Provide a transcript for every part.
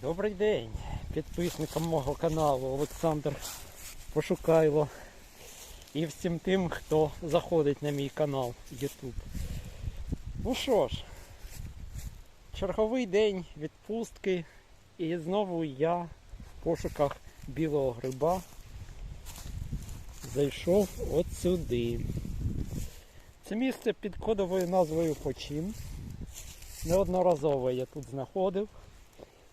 Добрий день підписникам мого каналу Олександр Пошукайло і всім тим, хто заходить на мій канал YouTube. Ну що ж, черговий день відпустки і знову я в пошуках білого гриба зайшов от сюди. Це місце під кодовою назвою Почин. Неодноразово я тут знаходив.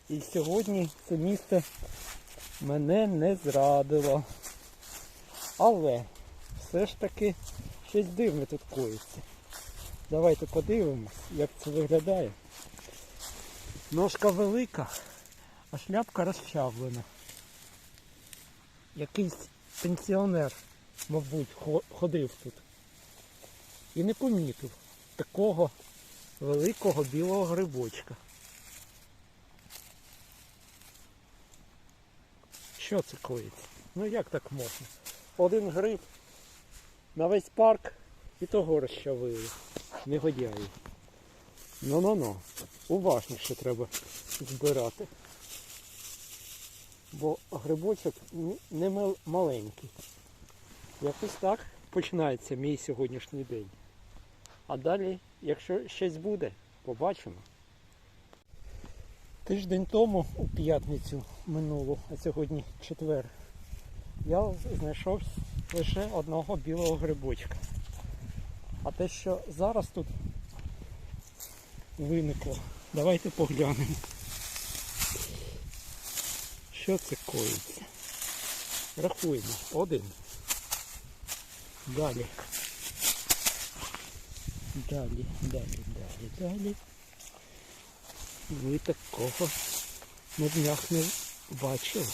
І сьогодні це місце мене не зрадило. Але все ж таки щось дивне тут коїться. Давайте подивимось, як це виглядає. Ножка велика, а шляпка розчавлена. Якийсь пенсіонер, мабуть, ходив тут. І не помітив такого великого білого грибочка. Що це коїться? Ну як так можна? Один гриб на весь парк і того розчавили. Негодяї. Ну-ну-ну. Уважніше треба збирати. Бо грибочок не маленький. Якось так починається мій сьогоднішній день. А далі, якщо щось буде, побачимо. Тиждень тому, у п'ятницю минулу, а сьогодні четвер, я знайшов лише одного білого грибочка. А те, що зараз тут виникло, давайте поглянемо. Що це коїться? Рахуємо. Один. Далі. Далі, далі, далі, далі. Ви такого на днях не бачили.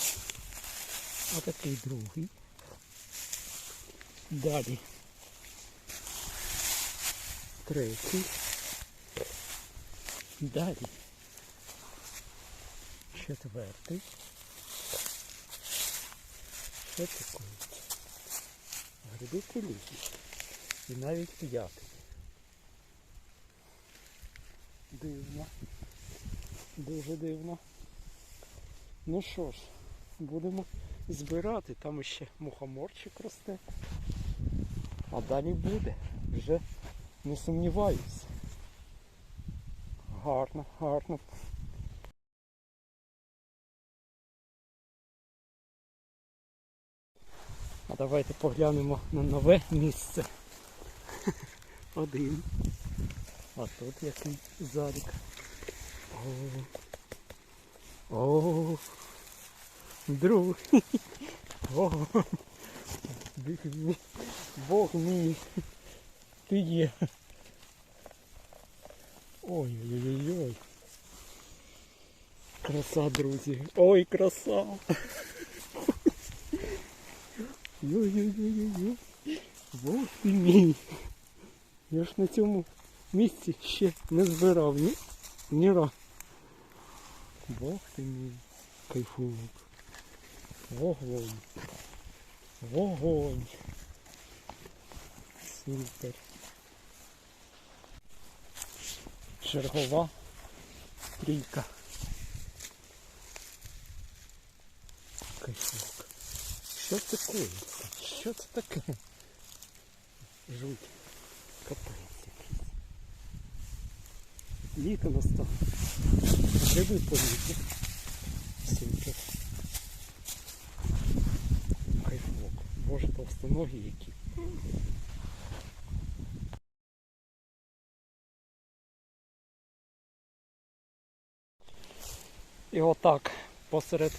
А такий другий. Далі. Третій. Далі. Четвертий. Що таке? Гриби полізні. І навіть п'ятий. Дивно. Дуже дивно. Ну що ж, будемо збирати. Там ще мухоморчик росте. А далі буде. Вже не сумніваюся. Гарно, гарно. А давайте поглянемо на нове місце. Один. А тут який задик. О, друг. О. Бог мій. Ти є. Ой-ой-ой. Краса, друзі. Ой, краса. Ой-ой-ой-ой. Бог ти мій. Я ж на цьому місці ще не збирав ні, ні разу. Бог ти мій кайфунок. Вогонь. Вогонь. Супер. Чергова трійка. Кайфунок. Що це коїться? Що це таке? Жуть. Капець якийсь. Літо настало. Гриби політи. Супер. Кайфок. Боже, товстоногі які. І отак посеред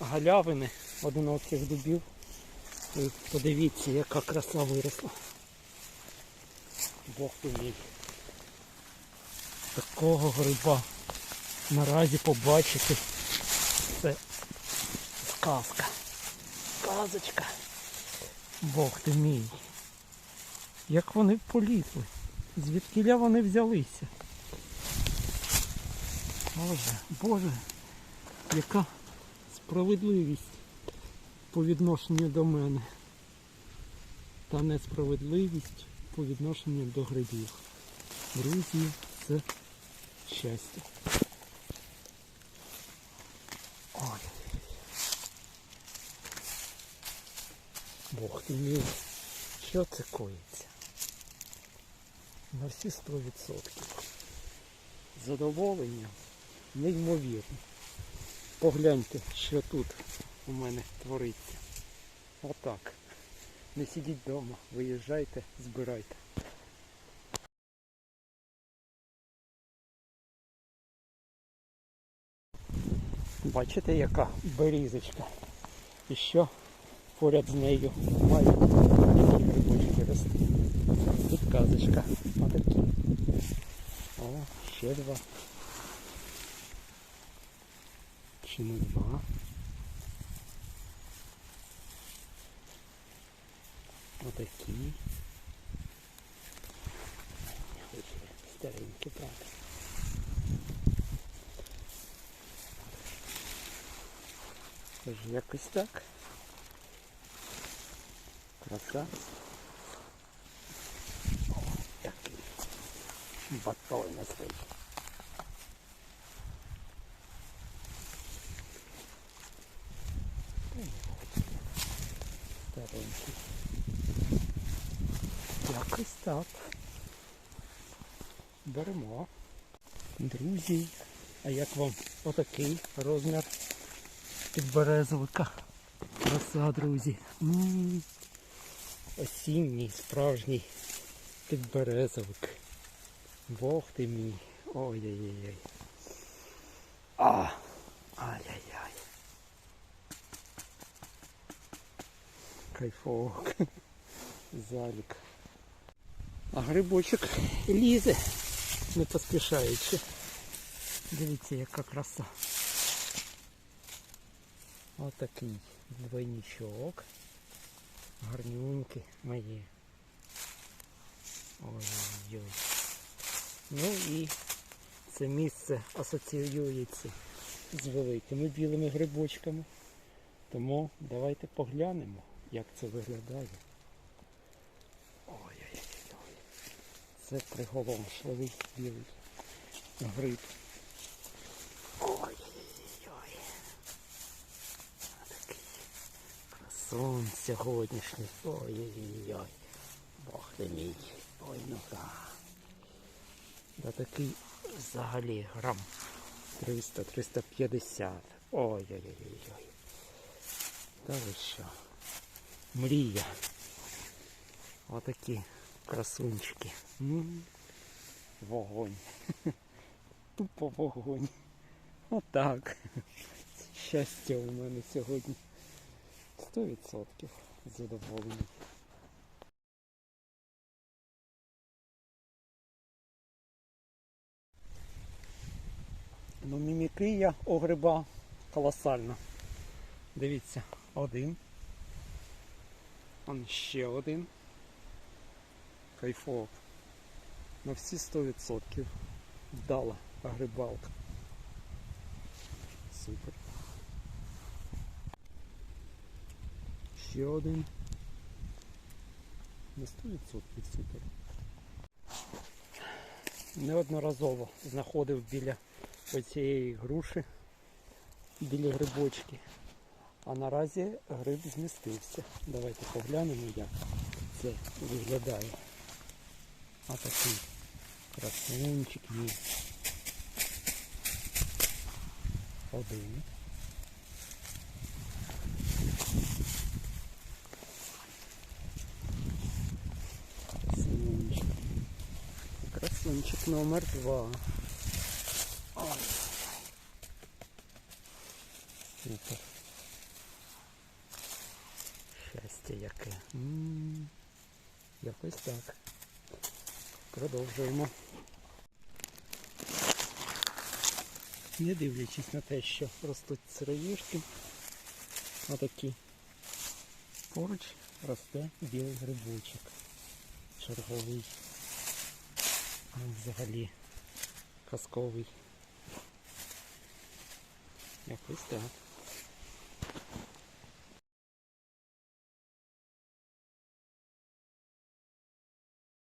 галявини одиноких дубів. І подивіться, яка краса виросла. Бог ти мій. Такого гриба наразі побачити. Це сказка. Казочка. Бог ти мій. Як вони полізли. Звідкіля вони взялися. Боже, Боже, яка справедливість по відношенню до мене. Та несправедливість по відношенню до грибів. Друзі, це щастя. Ой. Бог ти мій. Що це коїться? На всі 100%. Задоволення неймовірне. Погляньте, що тут у мене твориться. Отак. Не сидіть вдома, виїжджайте, збирайте. Бачите, яка берізочка. І що поряд з нею такі грибочки рости. Тут казочка. Отакі. О, ще два. Чи не два? Отакі. Старенькі брати. Тож якось так. Краса. О, який батонистий. Старенький. Якось так. Беремо. Друзі, а як вам отакий розмір підберезовика? Краса, друзі. Осінній, справжній підберезовик. Бог ти мій. Ой-ой-ой. А! Ай-яй-яй. Кайфовок. Залік. А грибочок лізе, не поспішаючи. Дивіться, яка краса. Отакий двойничок. Гарнюнькі мої. Ой-ой-ой. Ну і це місце асоціюється з великими білими грибочками. Тому давайте поглянемо, як це виглядає. Ой-ой-ой. Це приголомшливий білий гриб. Ой-ой-ой. Такий красун сьогоднішній. Ой-ой-ой. Бог ти мій. Ой, ну так. Да такий взагалі грам 300-350. Ой-ой-ой. Та ви що? Мрія. Отакі красунчики. Вогонь. Тупо вогонь. Отак. Щастя у мене сьогодні. 100% задоволений. Ну, мімікрія у гриба колосальна. Дивіться, один. Он ще один. Кайфов. На всі 100% вдала грибалка. Супер. Ще один. На 100% супер. Неодноразово знаходив біля оцієї груші, біля грибочки. А наразі гриб змістився. Давайте поглянемо, як це виглядає. А такий красунчик є. Один. Красунчик. Красунчик номер два. Супер. Щастя яке. М, Якось так. Продовжуємо. Не дивлячись на те, що ростуть сироїшки, отакі. Поруч росте білий грибочок. Черговий. Ну, взагалі казковий. Якось так.